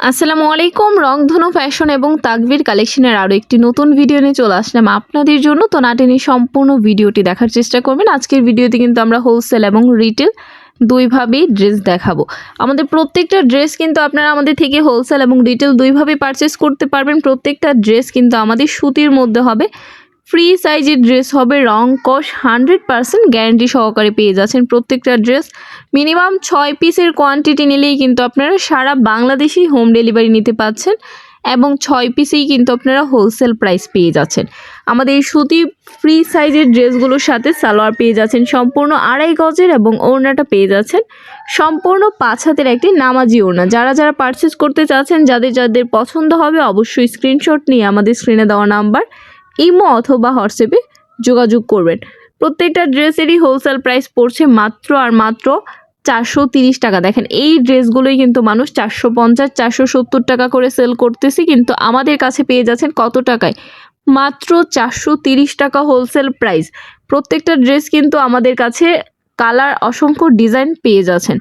আসসালামু আলাইকুম, রংধনু ফ্যাশন এবং তাকবির কালেকশনের আরও একটি নতুন ভিডিও নিয়ে চলে আসলাম আপনাদের জন্য। তো না টেনে সম্পূর্ণ ভিডিওটি দেখার চেষ্টা করবেন। আজকের ভিডিওতে কিন্তু আমরা হোলসেল এবং রিটেল দুইভাবেই ড্রেস দেখাবো। আমাদের প্রত্যেকটা ড্রেস কিন্তু আপনারা আমাদের থেকে হোলসেল এবং রিটেল দুইভাবে পারচেস করতে পারবেন। প্রত্যেকটা ড্রেস কিন্তু আমাদের সুতির মধ্যে হবে। ফ্রি সাইজের ড্রেস হবে, রং, কস, হান্ড্রেড পার্সেন্ট গ্যারান্টি সহকারে পেয়ে যাচ্ছেন প্রত্যেকটা ড্রেস। মিনিমাম ছয় পিসের কোয়ান্টিটি নিলেই কিন্তু আপনারা সারা বাংলাদেশেই হোম ডেলিভারি নিতে পাচ্ছেন এবং ছয় পিসেই কিন্তু আপনারা হোলসেল প্রাইস পেয়ে যাচ্ছেন। আমাদের এই সুতি ফ্রি সাইজের ড্রেসগুলোর সাথে সালোয়ার পেয়ে যাচ্ছেন, সম্পূর্ণ আড়াই গজের এবং ওড়নাটা পেয়ে যাচ্ছেন। সম্পূর্ণ পাঁচ হাতের একটি নামাজি ওড়না। যারা যারা পারচেস করতে চাচ্ছেন, যাদের যাদের পছন্দ হবে অবশ্যই স্ক্রিনশট নিয়ে আমাদের স্ক্রিনে দেওয়া নাম্বার ইমো অথবা হোয়াটসঅ্যাপে যোগাযোগ করবেন। প্রত্যেকটা ড্রেসেরই হোলসেল প্রাইস পড়ছে মাত্র আর মাত্র চারশো তিরিশ টাকা। দেখেন, এই ড্রেসগুলোই কিন্তু মানুষ চারশো পঞ্চাশ, চারশো সত্তর টাকা করে সেল করতেছে, কিন্তু আমাদের কাছে পেয়ে যাচ্ছেন কত টাকায়? মাত্র চারশো তিরিশ টাকা হোলসেল প্রাইস প্রত্যেকটা ড্রেস কিন্তু আমাদের কাছে কালার অসংখ্য ডিজাইন পেয়ে যাচ্ছেন।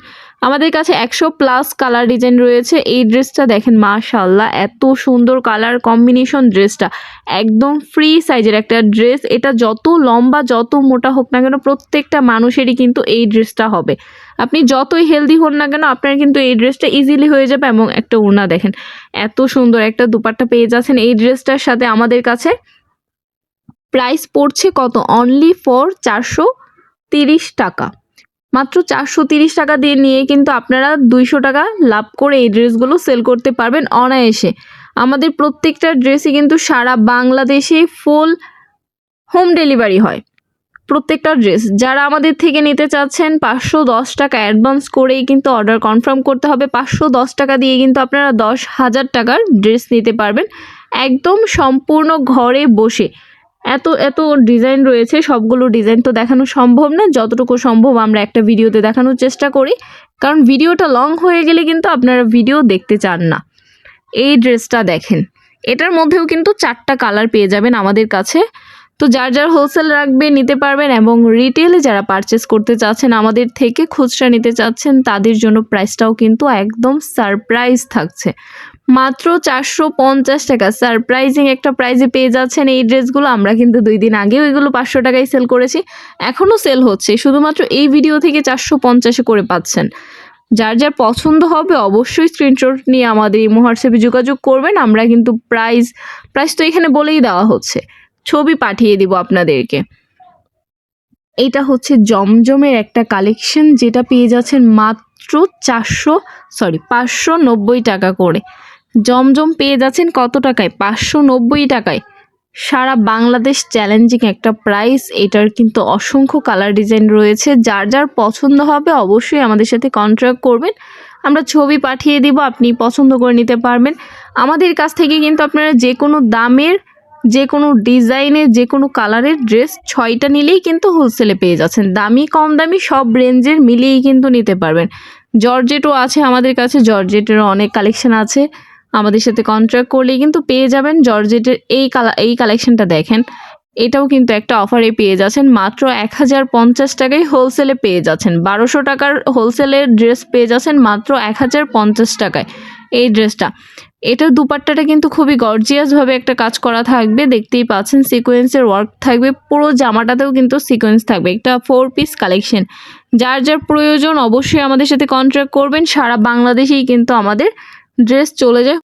আমাদের কাছে একশো প্লাস কালার ডিজাইন রয়েছে। এই ড্রেসটা দেখেন মাশাল্লাহ এত সুন্দর কালার কম্বিনেশন ড্রেসটা একদম ফ্রি সাইজের একটা ড্রেস এটা যত লম্বা, যত মোটা হোক না কেন, প্রত্যেকটা মানুষেরই কিন্তু এই ড্রেসটা হবে। আপনি যতই হেলদি হন না কেন, আপনার কিন্তু এই ড্রেসটা ইজিলি হয়ে যাবে এবং একটা ওড়না দেখেন, এত সুন্দর একটা দুপাট্টা পেয়ে যাচ্ছেন। এই ড্রেসটার সাথে আমাদের কাছে প্রাইস পড়ছে কত? অনলি ফর চারশো তিরিশ টাকা। মাত্র চারশো তিরিশ টাকা দিয়ে নিয়ে কিন্তু আপনারা দুইশো টাকা লাভ করে এই ড্রেসগুলো সেল করতে পারবেন অনায়াসে। আমাদের প্রত্যেকটা ড্রেসই কিন্তু সারা বাংলাদেশে ফুল হোম ডেলিভারি হয়। প্রত্যেকটা ড্রেস। যারা আমাদের থেকে নিতে চাচ্ছেন পাঁচশো দশ টাকা অ্যাডভান্স করেই কিন্তু অর্ডার কনফার্ম করতে হবে। পাঁচশো দশ টাকা দিয়ে কিন্তু আপনারা দশ হাজার টাকার ড্রেস নিতে পারবেন। একদম সম্পূর্ণ ঘরে বসে। এত এত ডিজাইন রয়েছে, সবগুলো ডিজাইন তো দেখানো সম্ভব না। যতটুকু সম্ভব আমরা একটা ভিডিওতে দেখানোর চেষ্টা করি। কারণ ভিডিওটা লং হয়ে গেলে কিন্তু আপনারা ভিডিও দেখতে চান না। এই ড্রেসটা দেখেন। এটার মধ্যেও কিন্তু চারটা কালার পেয়ে যাবেন আমাদের কাছে। তো যার যার হোলসেল রাখবে, নিতে পারবেন এবং রিটেলে যারা পারচেস করতে চাচ্ছেন, আমাদের থেকে খুচরা নিতে চাচ্ছেন, তাদের জন্য প্রাইসটাও কিন্তু একদম সারপ্রাইজ থাকছে। মাত্র চারশো পঞ্চাশ টাকা। সারপ্রাইজিং একটা প্রাইজে পেয়ে যাচ্ছেন এই ড্রেসগুলো। আমরা কিন্তু দুই দিন আগেও এগুলো পাঁচশো টাকায় সেল করেছি। এখনও সেল হচ্ছে। শুধুমাত্র এই ভিডিও থেকে চারশো পঞ্চাশে করে পাচ্ছেন। যার যার পছন্দ হবে অবশ্যই স্ক্রিনশট নিয়ে আমাদের এই হোয়াটসঅ্যাপে যোগাযোগ করবেন। আমরা কিন্তু প্রাইস প্রাইস তো এখানে বলেই দেওয়া হচ্ছে। ছবি পাঠিয়ে দিব আপনাদেরকে। এটা হচ্ছে জমজমের একটা কালেকশন যেটা পেয়ে যাচ্ছেন মাত্র চারশো সরি পাঁচশো নব্বই টাকা করে। জমজম পেয়ে যাচ্ছেন কত টাকায়? পাঁচশো নব্বই টাকায়। সারা বাংলাদেশ চ্যালেঞ্জিং একটা প্রাইস। এটার কিন্তু অসংখ্য কালার ডিজাইন রয়েছে। যার যার পছন্দ হবে অবশ্যই আমাদের সাথে কন্ট্রাক্ট করবেন। আমরা ছবি পাঠিয়ে দিব, আপনি পছন্দ করে নিতে পারবেন। আমাদের কাছ থেকে কিন্তু আপনারা যে কোনো দামের যে কোনো ডিজাইনের যে কোনো কালারের ড্রেস ছয়টা নিলেই কিন্তু হোলসেলে পেয়ে যাচ্ছেন। দামি, কম দামি সব রেঞ্জের মিলিয়েই কিন্তু নিতে পারবেন। জর্জেটও আছে আমাদের কাছে। জর্জেটেরও অনেক কালেকশন আছে। আমাদের সাথে কন্ট্রাক্ট করলেই কিন্তু পেয়ে যাবেন। জর্জেটের এই কালা, এই কালেকশনটা দেখেন, এটাও কিন্তু একটা অফারে পেয়ে যাচ্ছেন। মাত্র এক হাজার পঞ্চাশ টাকায় হোলসেলে পেয়ে যাচ্ছেন। বারোশো টাকার হোলসেলের ড্রেস পেয়ে যাচ্ছেন মাত্র এক হাজার পঞ্চাশ টাকায় এই ড্রেসটা এটার দুপাট্টাটা কিন্তু খুবই গর্জিয়াসভাবে একটা কাজ করা থাকবে। দেখতেই পাচ্ছেন সিকোয়েন্সের ওয়ার্ক থাকবে। পুরো জামাটাতেও কিন্তু সিকোয়েন্স থাকবে। একটা ফোর পিস কালেকশন যার যার প্রয়োজন অবশ্যই আমাদের সাথে কন্ট্রাক্ট করবেন। সারা বাংলাদেশেই কিন্তু আমাদের ড্রেস চলে যায়